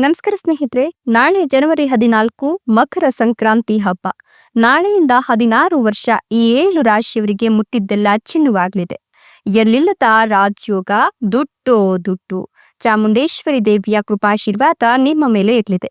ನಮಸ್ಕಾರ ಸ್ನೇಹಿತರೆ, ನಾಳೆ ಜನವರಿ ಹದಿನಾಲ್ಕು, ಮಕರ ಸಂಕ್ರಾಂತಿ ಹಬ್ಬ. ನಾಳೆಯಿಂದ ಹದಿನಾರು ವರ್ಷ ಈ ಏಳು ರಾಶಿಯವರಿಗೆ ಮುಟ್ಟಿದ್ದೆಲ್ಲ ಚಿನ್ನುವಾಗಲಿದೆ. ಎಲ್ಲಿಲ್ಲದ ರಾಜ್ಯೋಗ, ದುಡ್ಡು ದುಡ್ಡು. ಚಾಮುಂಡೇಶ್ವರಿ ದೇವಿಯ ಕೃಪಾಶೀರ್ವಾದ ನಿಮ್ಮ ಮೇಲೆ ಇರಲಿದೆ.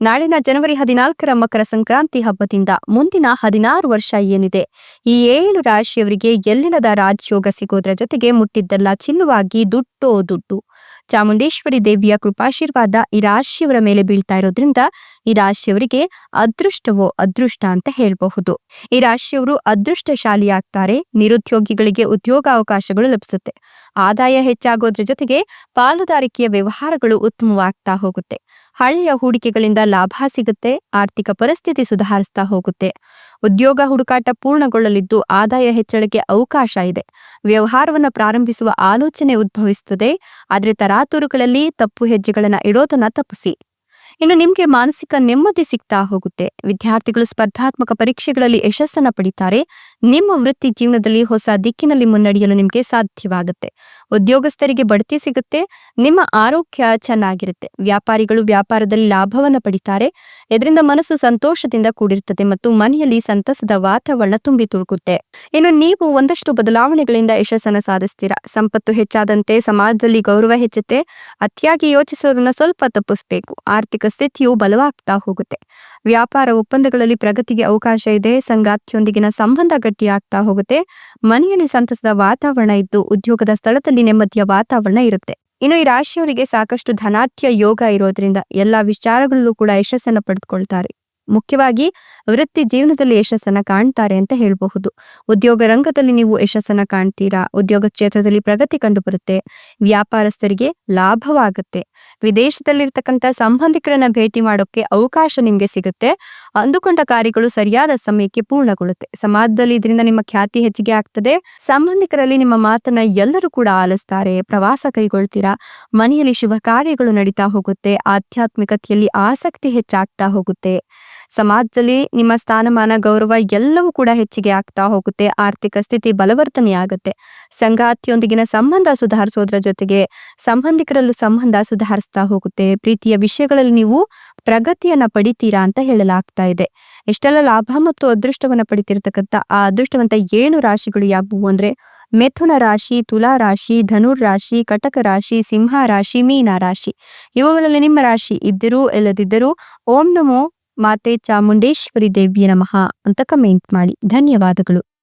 ನಾಳಿನ ಜನವರಿ ಹದಿನಾಲ್ಕರ ಮಕರ ಸಂಕ್ರಾಂತಿ ಹಬ್ಬದಿಂದ ಮುಂದಿನ ಹದಿನಾರು ವರ್ಷ ಏನಿದೆ? ಈ ಏಳು ರಾಶಿಯವರಿಗೆ ಎಲ್ಲಿನದ ರಾಜಯೋಗ ಸಿಗೋದ್ರ ಜೊತೆಗೆ ಮುಟ್ಟಿದ್ದೆಲ್ಲ ಚಿನ್ನವಾಗಿ ದುಡ್ಡೋ ದುಡ್ಡು. ಚಾಮುಂಡೇಶ್ವರಿ ದೇವಿಯ ಕೃಪಾಶೀರ್ವಾದ ಈ ರಾಶಿಯವರ ಮೇಲೆ ಬೀಳ್ತಾ ಇರೋದ್ರಿಂದ ಈ ರಾಶಿಯವರಿಗೆ ಅದೃಷ್ಟವೋ ಅದೃಷ್ಟ ಅಂತ ಹೇಳಬಹುದು. ಈ ರಾಶಿಯವರು ಅದೃಷ್ಟಶಾಲಿ ಆಗ್ತಾರೆ, ನಿರುದ್ಯೋಗಿಗಳಿಗೆ ಉದ್ಯೋಗಾವಕಾಶಗಳು ಲಭಿಸುತ್ತೆ. ಆದಾಯ ಹೆಚ್ಚಾಗೋದ್ರ ಜೊತೆಗೆ ಪಾಲುದಾರಿಕೆಯ ವ್ಯವಹಾರಗಳು ಉತ್ತಮವಾಗ್ತಾ ಹೋಗುತ್ತೆ. ಹಳೆಯ ಹೂಡಿಕೆಗಳಿಂದ ಲಾಭ ಸಿಗುತ್ತೆ, ಆರ್ಥಿಕ ಪರಿಸ್ಥಿತಿ ಸುಧಾರಿಸ್ತಾ ಹೋಗುತ್ತೆ. ಉದ್ಯೋಗ ಹುಡುಕಾಟ ಪೂರ್ಣಗೊಳ್ಳಲಿದ್ದು ಆದಾಯ ಹೆಚ್ಚಳಕ್ಕೆ ಅವಕಾಶ ಇದೆ. ವ್ಯವಹಾರವನ್ನು ಪ್ರಾರಂಭಿಸುವ ಆಲೋಚನೆ ಉದ್ಭವಿಸುತ್ತದೆ, ಆದರೆ ತರಾತುರುಗಳಲ್ಲಿ ತಪ್ಪು ಹೆಜ್ಜೆಗಳನ್ನು ಇಡೋದನ್ನ ತಪ್ಪಿಸಿ. ಇನ್ನು ನಿಮಗೆ ಮಾನಸಿಕ ನೆಮ್ಮದಿ ಸಿಗ್ತಾ ಹೋಗುತ್ತೆ. ವಿದ್ಯಾರ್ಥಿಗಳು ಸ್ಪರ್ಧಾತ್ಮಕ ಪರೀಕ್ಷೆಗಳಲ್ಲಿ ಯಶಸ್ಸನ್ನ ಪಡಿತಾರೆ ನಿಮ್ಮ ವೃತ್ತಿ ಜೀವನದಲ್ಲಿ ಹೊಸ ದಿಕ್ಕಿನಲ್ಲಿ ಮುನ್ನಡೆಯಲು ನಿಮಗೆ ಸಾಧ್ಯವಾಗುತ್ತೆ. ಉದ್ಯೋಗಸ್ಥರಿಗೆ ಬಡ್ತಿ ಸಿಗುತ್ತೆ, ನಿಮ್ಮ ಆರೋಗ್ಯ ಚೆನ್ನಾಗಿರುತ್ತೆ. ವ್ಯಾಪಾರಿಗಳು ವ್ಯಾಪಾರದಲ್ಲಿ ಲಾಭವನ್ನು ಪಡಿತಾರೆ. ಇದರಿಂದ ಮನಸ್ಸು ಸಂತೋಷದಿಂದ ಕೂಡಿರುತ್ತದೆ ಮತ್ತು ಮನೆಯಲ್ಲಿ ಸಂತಸದ ವಾತಾವರಣ ತುಂಬಿ ತುಳುಕುತ್ತೆ. ಇನ್ನು ನೀವು ಒಂದಷ್ಟು ಬದಲಾವಣೆಗಳಿಂದ ಯಶಸ್ಸನ್ನು ಸಾಧಿಸ್ತೀರಾ? ಸಂಪತ್ತು ಹೆಚ್ಚಾದಂತೆ ಸಮಾಜದಲ್ಲಿ ಗೌರವ ಹೆಚ್ಚುತ್ತೆ. ಅತಿಯಾಗಿ ಯೋಚಿಸೋದನ್ನ ಸ್ವಲ್ಪ ತಪ್ಪಿಸಬೇಕು. ಆರ್ಥಿಕ ಸ್ಥಿತಿಯು ಬಲವಾಗ್ತಾ ಹೋಗುತ್ತೆ. ವ್ಯಾಪಾರ ಒಪ್ಪಂದಗಳಲ್ಲಿ ಪ್ರಗತಿಗೆ ಅವಕಾಶ ಇದೆ. ಸಂಗಾತಿಯೊಂದಿಗಿನ ಸಂಬಂಧ ಗಟ್ಟಿಯಾಗ್ತಾ ಹೋಗುತ್ತೆ. ಮನೆಯಲ್ಲಿ ಸಂತಸದ ವಾತಾವರಣ ಇದ್ದು ಉದ್ಯೋಗದ ಸ್ಥಳದಲ್ಲಿ ನೆಮ್ಮದಿಯ ವಾತಾವರಣ ಇರುತ್ತೆ. ಇನ್ನು ಈ ರಾಶಿಯವರಿಗೆ ಸಾಕಷ್ಟು ಧನಾತ್ಯ ಯೋಗ ಇರೋದ್ರಿಂದ ಎಲ್ಲಾ ವಿಚಾರಗಳಲ್ಲೂ ಕೂಡ ಯಶಸ್ಸನ್ನು ಪಡೆದುಕೊಳ್ತಾರೆ. ಮುಖ್ಯವಾಗಿ ವೃತ್ತಿ ಜೀವನದಲ್ಲಿ ಯಶಸ್ಸನ್ನ ಕಾಣ್ತಾರೆ ಅಂತ ಹೇಳಬಹುದು. ಉದ್ಯೋಗ ರಂಗದಲ್ಲಿ ನೀವು ಯಶಸ್ಸನ್ನ ಕಾಣ್ತೀರಾ? ಉದ್ಯೋಗ ಕ್ಷೇತ್ರದಲ್ಲಿ ಪ್ರಗತಿ ಕಂಡು ಬರುತ್ತೆ ವ್ಯಾಪಾರಸ್ಥರಿಗೆ ಲಾಭವಾಗುತ್ತೆ. ವಿದೇಶದಲ್ಲಿರ್ತಕ್ಕಂಥ ಸಂಬಂಧಿಕರನ್ನ ಭೇಟಿ ಮಾಡೋಕೆ ಅವಕಾಶ ನಿಮ್ಗೆ ಸಿಗುತ್ತೆ. ಅಂದುಕೊಂಡ ಕಾರ್ಯಗಳು ಸರಿಯಾದ ಸಮಯಕ್ಕೆ ಪೂರ್ಣಗೊಳ್ಳುತ್ತೆ. ಸಮಾಜದಲ್ಲಿ ಇದರಿಂದ ನಿಮ್ಮ ಖ್ಯಾತಿ ಹೆಚ್ಚಿಗೆ ಆಗ್ತದೆ. ಸಂಬಂಧಿಕರಲ್ಲಿ ನಿಮ್ಮ ಮಾತನ್ನ ಎಲ್ಲರೂ ಕೂಡ ಆಲಿಸ್ತಾರೆ. ಪ್ರವಾಸ ಕೈಗೊಳ್ತೀರಾ? ಮನೆಯಲ್ಲಿ ಶುಭ ಕಾರ್ಯಗಳು ನಡೀತಾ ಹೋಗುತ್ತೆ. ಆಧ್ಯಾತ್ಮಿಕತೆಯಲ್ಲಿ ಆಸಕ್ತಿ ಹೆಚ್ಚಾಗ್ತಾ ಹೋಗುತ್ತೆ. ಸಮಾಜದಲ್ಲಿ ನಿಮ್ಮ ಸ್ಥಾನಮಾನ, ಗೌರವ ಎಲ್ಲವೂ ಕೂಡ ಹೆಚ್ಚಿಗೆ ಆಗ್ತಾ ಹೋಗುತ್ತೆ. ಆರ್ಥಿಕ ಸ್ಥಿತಿ ಬಲವರ್ತನೆ ಆಗುತ್ತೆ ಸಂಗಾತಿಯೊಂದಿಗಿನ ಸಂಬಂಧ ಸುಧಾರಿಸೋದ್ರ ಜೊತೆಗೆ ಸಂಬಂಧಿಕರಲ್ಲೂ ಸಂಬಂಧ ಸುಧಾರಿಸ್ತಾ ಹೋಗುತ್ತೆ. ಪ್ರೀತಿಯ ವಿಷಯಗಳಲ್ಲಿ ನೀವು ಪ್ರಗತಿಯನ್ನ ಪಡಿತೀರಾ ಅಂತ ಹೇಳಲಾಗ್ತಾ ಇದೆ. ಎಷ್ಟೆಲ್ಲ ಲಾಭ ಮತ್ತು ಅದೃಷ್ಟವನ್ನ ಪಡಿತಿರ್ತಕ್ಕಂಥ ಆ ಅದೃಷ್ಟವಂತ ಏನು ರಾಶಿಗಳು ಯಾವುವು ಅಂದ್ರೆ ಮೆಥುನ ರಾಶಿ, ತುಲಾ ರಾಶಿ, ಧನುರ್ ರಾಶಿ, ಕಟಕ ರಾಶಿ, ಸಿಂಹ ರಾಶಿ, ಮೀನ ರಾಶಿ. ಇವುಗಳಲ್ಲಿ ನಿಮ್ಮ ರಾಶಿ ಇದ್ದರೂ, ಇಲ್ಲದಿದ್ದರೂ, ಓಂ ನಮೋ ಮಾತೆ ಚಾಮುಂಡೇಶ್ವರಿ ದೇವಿಯ ನಮಃ ಅಂತ ಕಮೆಂಟ್ ಮಾಡಿ. ಧನ್ಯವಾದಗಳು.